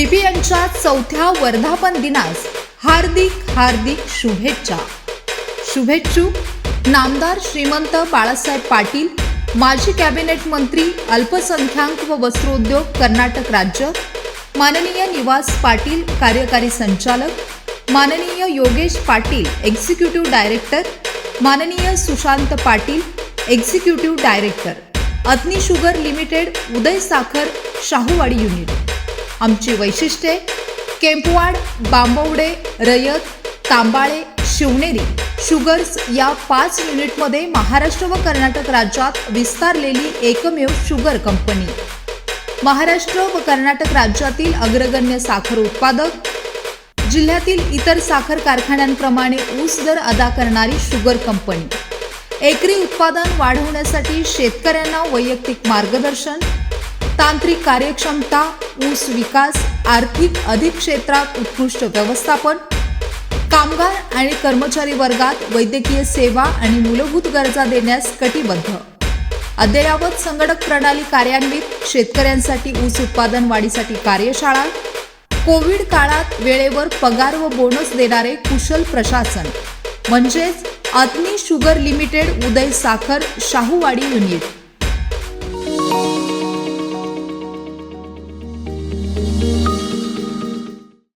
बीबीएनच्या चौथ्या वर्धापन दिनास हार्दिक हार्दिक शुभेच्छा. शुभेच्छू नामदार श्रीमंत बाळासाहेब पाटील माजी कॅबिनेट मंत्री अल्पसंख्याक व वस्त्रोद्योग कर्नाटक राज्य माननीय निवास पाटील कार्यकारी संचालक माननीय योगेश पाटील एक्झिक्युटिव्ह डायरेक्टर माननीय Sushant Patil executive director Agni sugar limited Uday Sakhar Shahuwadi unit. आमची वैशिष्ट्ये केंपवाड बांबवडे रयत तांबाळे शिवनेरी. शुगर्स या पाच युनिटमध्ये महाराष्ट्र व कर्नाटक राज्यात विस्तारलेली एकमेव शुगर कंपनी. महाराष्ट्र व कर्नाटक राज्यातील अग्रगण्य साखर उत्पादक. जिल्ह्यातील इतर साखर कारखान्यांप्रमाणे ऊस दर अदा करणारी शुगर कंपनी. एकरी उत्पादन वाढवण्यासाठी शेतकऱ्यांना वैयक्तिक मार्गदर्शन. तांत्रिक कार्यक्षमता ऊस विकास आर्थिक अधिक क्षेत्रात उत्कृष्ट व्यवस्थापन कामगार आणि कर्मचारी वर्गात वैद्यकीय सेवा आणि मूलभूत गरजा देण्यास कटिबद्ध. अद्ययावत संगणक प्रणाली कार्यान्वित शेतकऱ्यांसाठी ऊस उत्पादन वाढीसाठी कार्यशाळा कोविड काळात वेळेवर पगार व बोनस देणारे कुशल प्रशासन. म्हणजेच अग्नी शुगर लिमिटेड उदय साखर शाहूवाडी युनिट.